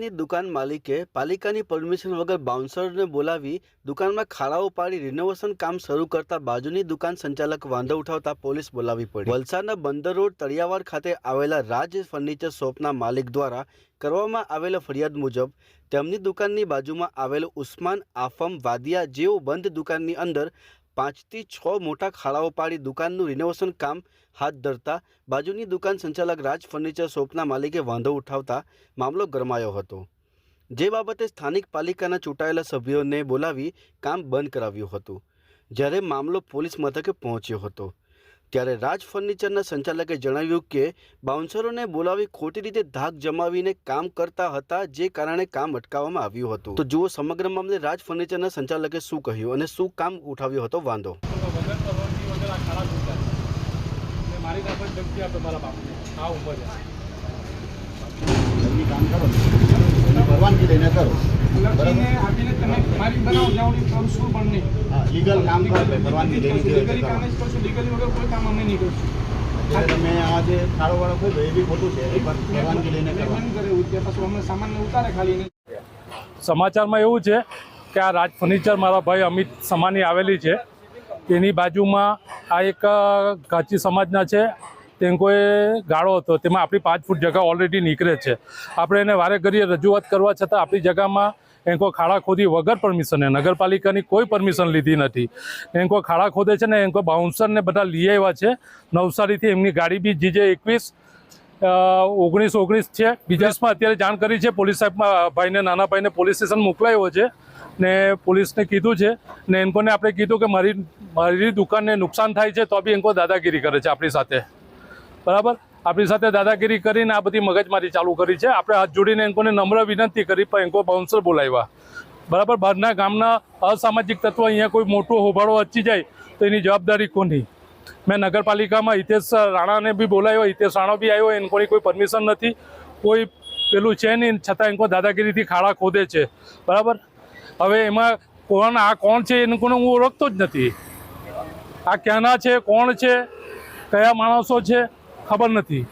છે. દુકાન માલિકે પાલિકાની પરમિશન વગર બાઉન્સરને બોલાવી દુકાનમાં ખાડાઓ પાડી રિનોવેશન કામ શરૂ કરતા બાજુની દુકાન સંચાલક વાંધો ઉઠાવતા પોલીસ બોલાવી પડી. વલસાડના બંદર રોડ તળિયાવાડ ખાતે આવેલા રાજ ફર્નિચર શોપના માલિક દ્વારા કરવામાં આવેલા ફરિયાદ મુજબ તેમની દુકાનની બાજુમાં આવેલ ઉસ્માન આફમ વાદિયા જેઓ બંધ દુકાનની અંદર પાંચથી છ મોટા ખાડાઓ પાડી દુકાનનું રિનોવેશન કામ હાથ ધરતા બાજુની દુકાન સંચાલક રાજ ફર્નિચર શોપના માલિકે વાંધો ઉઠાવતા મામલો ગરમાયો હતો. જે બાબતે સ્થાનિક પાલિકાના ચૂંટાયેલા સભ્યોને બોલાવી કામ બંધ કરાવ્યું હતું. જ્યારે મામલો પોલીસ મથકે પહોંચ્યો હતો. ત્યારે રાજ ફર્નિચરના સંચાલકે જણાવ્યું કે, બાઉન્સરોને બોલાવી ખોટી રીતે ધાક જમાવીને કામ કરતા હતા જે કારણે કામ અટકાવવામાં આવ્યું હતું. તો જુઓ સમગ્ર મામલે રાજ ફર્નિચરના સંચાલકે શું કહ્યું અને શું કામ ઉઠાવ્યો હતો વાંધો. મારી પાસે ધમકી આપે મારા બાપને આ ઉંમર કામ કરો. પરવાનગી લઈને કરો. લીગલ કામ કરો ભાઈ, પરવાનગી લેવી લીગલી કામ જ કરશું લીગલી વગર કોઈ કામ. અમે નહીં કરશું તમે આ જે ખાડો વાળો ખોલ્યો એ બી ખોટું છે પરવાનગી લઈને સામાનને ઉતારે સમાચારમાં એવું છે કે આ રાજ ફર્નિચર મારા ભાઈ અમિત સમાની આવેલી છે. તેની બાજુમાં આ એક કાચી સમાજના છે. તેંકોએ ગાળો હતો, તેમાં આપણી પાંચ ફૂટ જગા ઓલરેડી નીકળે છે. આપણે એને વારે ઘડીએ રજૂઆત કરવા છતાં આપણી જગામાં એન્કો ખાડા ખોદી વગર પરમિશને નગરપાલિકાની કોઈ પરમિશન લીધી નથી. એન્કો ખાડા ખોદે છે ને એન્કો બાઉન્સરને બધા લઈ આવ્યા છે. નવસારીથી એમની ગાડી બી જીજે એકવીસ ઓગણીસ ઓગણીસ છે. બીજાસમાં અત્યારે જાણ કરી છે, પોલીસ સાહેબમાં ભાઈને નાના ભાઈને પોલીસ સ્ટેશન મોકલાયો છે ને પોલીસને કીધું છે ને એન્કોને આપણે કીધું કે મારી મારી દુકાનને નુકસાન થાય છે, તો બી એન્કો દાદાગીરી કરે છે આપણી સાથે. બરાબર? આપણી સાથે દાદાગીરી કરીને આ બધી મગજમારી ચાલુ કરી છે. આપણે હાથ જોડીને એનકોને નમ્ર વિનંતી કરી, પણ એનકો બાઉન્સર બોલાવ્યા. બરાબર? બહારના ગામના અસામાજિક તત્વ અહીંયા કોઈ મોટો હોબાળો અચી જાય તો એની જવાબદારી કોની? મેં નગરપાલિકામાં હિતેશ રાણાને બી બોલાવ્યો, હિતેશ રાણા બી આવ્યો એનકોની કોઈ પરમિશન નથી. કોઈ પેલું છે નહીં, છતાં એનકો દાદાગીરીથી ખાડા ખોદે છે. બરાબર? હવે એમાં કોણ, આ કોણ છે એને કોને હું ઓળખતો જ નથી. આ ક્યાંના છે, કોણ છે, કયા માણસો છે? ખબર નથી.